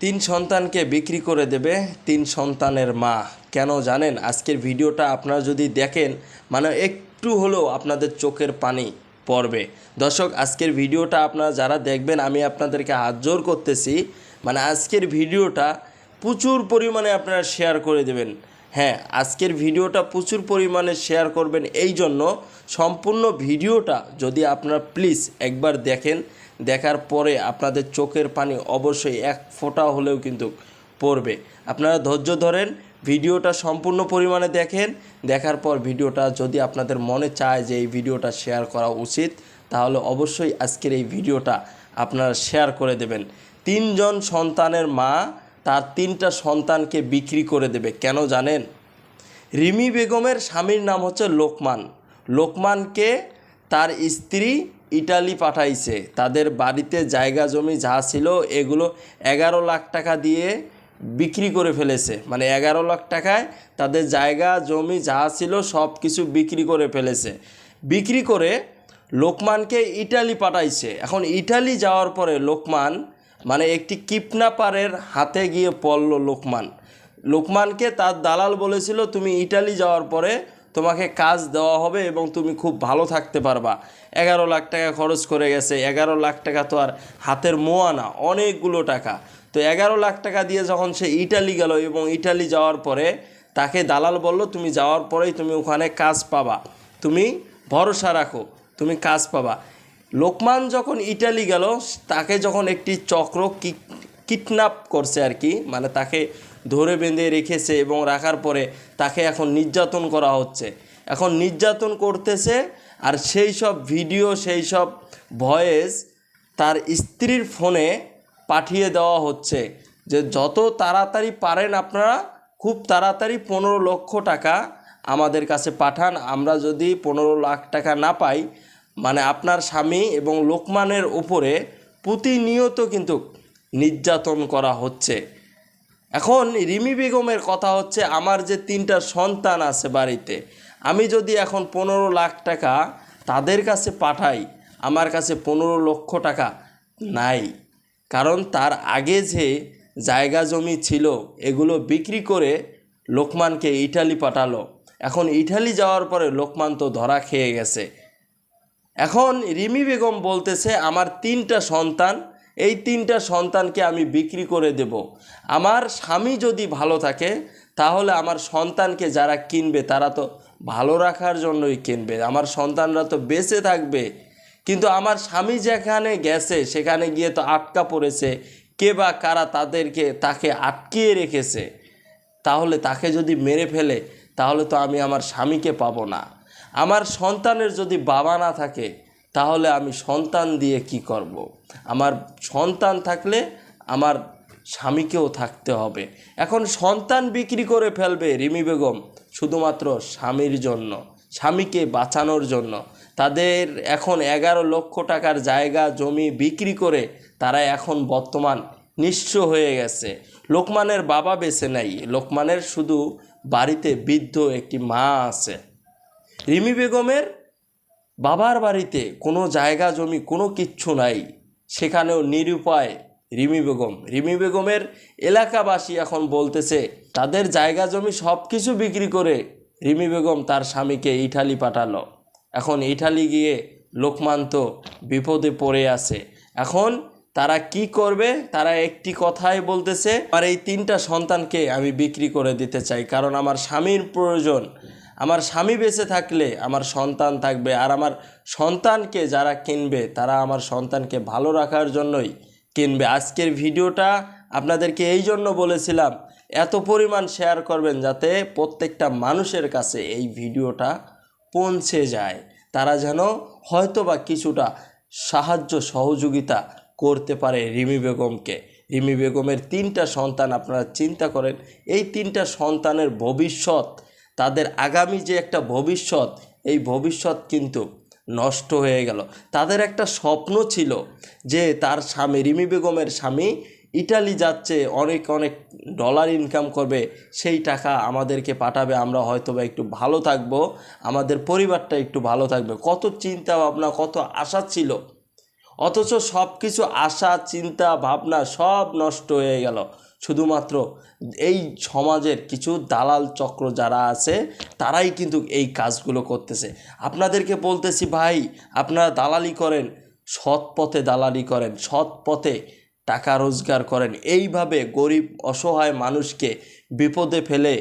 তিন সন্তানকে বিক্রি করে দেবে তিন সন্তানের মা। কেন জানেন? আজকের ভিডিওটা আপনারা যদি দেখেন মানে একটু হলেও আপনাদের চোখের পানি পড়বে। দর্শক, আজকের ভিডিওটা আপনারা যারা দেখবেন, আমি আপনাদেরকে হাত জোর করতেছি। মানে আজকের ভিডিওটা প্রচুর পরিমাণে আপনারা শেয়ার করে দেবেন। হ্যাঁ আজকের ভিডিওটা প্রচুর পরিমাণে শেয়ার করবেন। এই জন্য সম্পূর্ণ ভিডিওটা যদি আপনারা প্লিজ একবার দেখেন দেখার পরে আপনাদের চোখের পানি অবশ্যই এক ফোঁটা হলেও কিন্তু পড়বে। আপনারা ধৈর্য ধরেন, ভিডিওটা সম্পূর্ণ পরিমাণে দেখেন। দেখার পর ভিডিওটা যদি আপনাদের মনে চায় যে এই ভিডিওটা শেয়ার করা উচিত, তাহলে অবশ্যই আজকের এই ভিডিওটা আপনারা শেয়ার করে দেবেন। তিনজন সন্তানের মা তার তিনটা সন্তানকে বিক্রি করে দেবে, কেন জানেন? রিমি বেগমের স্বামীর নাম হচ্ছে লোকমান। লোকমানকে তার স্ত্রী ইটালি পাঠাইছে। তাদের বাড়িতে জায়গা জমি যা ছিল, এগুলো এগারো লাখ টাকা দিয়ে বিক্রি করে ফেলেছে। মানে এগারো লাখ টাকায় তাদের জায়গা, জমি যা ছিল সব কিছু বিক্রি করে ফেলেছে। বিক্রি করে লোকমানকে ইটালি পাঠাইছে। এখন ইটালি যাওয়ার পরে লোকমান মানে একটি কিডন্যাপারের হাতে গিয়ে পড়ল লোকমান। লোকমানকে তার দালাল বলেছিল, তুমি ইটালি যাওয়ার পরে তোমাকে কাজ দেওয়া হবে এবং তুমি খুব ভালো থাকতে পারবা। এগারো লাখ টাকা খরচ করে গেছে, এগারো লাখ টাকা তো আর হাতের মোয়া না, অনেকগুলো টাকা। তো এগারো লাখ টাকা দিয়ে যখন সে ইটালি গেল এবং ইটালি যাওয়ার পরে তাকে দালাল বলল, তুমি যাওয়ার পরেই তুমি ওখানে কাজ পাবা। তুমি ভরসা রাখো, তুমি কাজ পাবা। লোকমান যখন ইটালি গেল, তাকে যখন একটি চক্র কিডন্যাপ করছে আর কি মানে তাকে ধরে বেঁধে রেখেছে এবং রাখার পরে তাকে এখন নির্যাতন করা হচ্ছে। এখন নির্যাতন করতেছে আর সেই সব ভিডিও সেই সব ভয়েস তার স্ত্রীর ফোনে পাঠিয়ে দেওয়া হচ্ছে যে যত তাড়াতাড়ি পারেন আপনারা, খুব তাড়াতাড়ি পনেরো লক্ষ টাকা আমাদের কাছে পাঠান। আমরা যদি পনেরো লাখ টাকা না পাই মানে আপনার স্বামী এবং লোকমানের ওপরে প্রতিনিয়ত কিন্তু নির্যাতন করা হচ্ছে। এখন রিমি বেগমের কথা হচ্ছে, আমার যে তিনটা সন্তান আছে বাড়িতে, আমি যদি এখন পনেরো লাখ টাকা তাদের কাছে পাঠাই, আমার কাছে পনেরো লক্ষ টাকা নাই। কারণ তার আগে যে জায়গা জমি ছিল, এগুলো বিক্রি করে লোকমানকে ইটালি পাঠালো। এখন ইটালি যাওয়ার পরে লোকমান তো ধরা খেয়ে গেছে। এখন রিমি বেগম বলতেছে, আমার তিনটা সন্তান এই তিনটা সন্তানকে আমি বিক্রি করে দেব। আমার স্বামী যদি ভালো থাকে, তাহলে আমার সন্তানকে যারা কিনবে, তারা তো ভালো রাখার জন্যই কিনবে। আমার সন্তানরা তো বেঁচে থাকবে। কিন্তু আমার স্বামী যেখানে গেছে, সেখানে গিয়ে তো আটকা পড়েছে। কে বা কারা তাদেরকে, তাকে আটকিয়ে রেখেছে? তাহলে তাকে যদি মেরে ফেলে, তাহলে তো আমি আমার স্বামীকে পাবো না। আমার সন্তানের যদি বাবা না থাকে তাহলে আমি সন্তান দিয়ে কি করব। আমার সন্তান থাকলে আমার স্বামীকেও থাকতে হবে। এখন সন্তান বিক্রি করে ফেলবে রিমি বেগম শুধুমাত্র স্বামীর জন্য, স্বামীকে বাঁচানোর জন্য। তাদের এখন এগারো লক্ষ টাকার জায়গা, জমি বিক্রি করে তারা এখন বর্তমান নিঃস্ব হয়ে গেছে। লোকমানের বাবা বেছে নাই লোকমানের শুধু বাড়িতে বৃদ্ধ একটি মা আছে। রিমি বেগমের বাবার বাড়িতে কোনো জায়গা, জমি, কোনো কিচ্ছু নাই। সেখানেও নিরুপায় রিমি বেগম। রিমি বেগমের এলাকাবাসী এখন বলতেছে, তাদের জায়গা, জমি সব কিছু বিক্রি করে রিমি বেগম তার স্বামীকে ইটালি পাঠালো। এখন ইটালি গিয়ে লোকমান তো বিপদে পড়ে আছে। এখন তারা কি করবে? তারা একটি কথাই বলতেছে আর এই তিনটা সন্তানকে আমি বিক্রি করে দিতে চাই, কারণ আমার স্বামীর প্রয়োজন আমার স্বামী বেঁচে থাকলে আমার সন্তান থাকবে আর আমার সন্তানকে যারা কিনবে, তারা আমার সন্তানকে ভালো রাখার জন্যই কিনবে। আজকের ভিডিওটা আপনাদেরকে এই জন্য বলেছিলাম, এত পরিমাণ শেয়ার করবেন যাতে প্রত্যেকটা মানুষের কাছে এই ভিডিওটা পৌঁছে যায়। তারা যেন হয়তো বা কিছুটা সাহায্য সহযোগিতা করতে পারে রিমি বেগমকে। রিমি বেগমের তিনটা সন্তান আপনারা চিন্তা করেন, এই তিনটা সন্তানের ভবিষ্যৎ তাদের আগামী যে একটা ভবিষ্যৎ, এই ভবিষ্যৎ কিন্তু নষ্ট হয়ে গেল। তাদের একটা স্বপ্ন ছিল যে তার স্বামী, রিমি বেগমের স্বামী ইটালি যাচ্ছে, অনেক অনেক ডলার ইনকাম করবে, সেই টাকা আমাদেরকে পাঠাবে, আমরা হয়তো বা একটু ভালো থাকব, আমাদের পরিবারটা একটু ভালো থাকবে। কত চিন্তা ভাবনা কত আশা ছিল। অথচ সব কিছু আশা, চিন্তা, ভাবনা সব নষ্ট হয়ে গেল। শুধুমাত্র এই সমাজের কিছু দালাল চক্র যারা আছে, তারাই কিন্তু এই কাজগুলো করতেছে। আপনাদেরকে বলতেছি ভাই, আপনারা দালালি করেন, সৎ পথে দালালি করেন, সৎ পথে টাকা রোজগার করেন। এইভাবে গরিব, অসহায় মানুষকে বিপদে ফেলে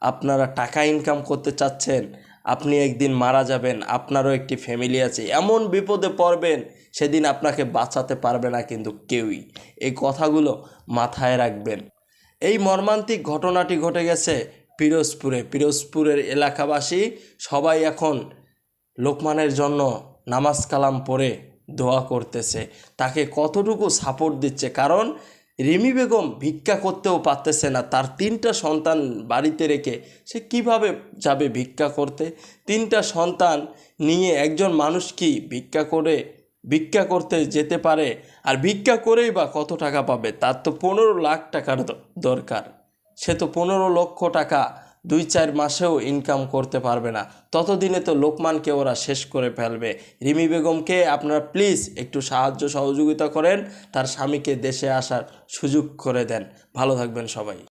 আপনারা টাকা ইনকাম করতে চাচ্ছেন আপনি একদিন মারা যাবেন, আপনারও একটি ফ্যামিলি আছে, এমন বিপদে পড়বেন সেদিন আপনাকে বাঁচাতে পারবে না কিন্তু কেউই। এই কথাগুলো মাথায় রাখবেন। এই মর্মান্তিক ঘটনাটি ঘটে গেছে পিরোজপুরে। পিরোজপুরের এলাকাবাসী সবাই এখন লোকমানের জন্য নামাজ কালাম পড়ে দোয়া করতেছে। তাকে কতটুকু সাপোর্ট দিচ্ছে? কারণ রিমি বেগম ভিক্ষা করতেও পারতেছে না। তার তিনটা সন্তান বাড়িতে রেখে সে কীভাবে যাবে ভিক্ষা করতে? তিনটা সন্তান নিয়ে একজন মানুষ কি ভিক্ষা করে, ভিক্ষা করতে যেতে পারে? আর ভিক্ষা করেই বা কত টাকা পাবে? তার তো পনেরো লাখ টাকার দরকার। সে তো পনেরো লক্ষ টাকা দুই চার মাসেও ইনকাম করতে পারবে না। ততদিনে তো লোকমানকে ওরা শেষ করে ফেলবে। রিমি বেগমকে আপনারা প্লিজ একটু সাহায্য সহযোগিতা করেন, তার স্বামীকে দেশে আসার সুযোগ করে দেন। ভালো থাকবেন সবাই।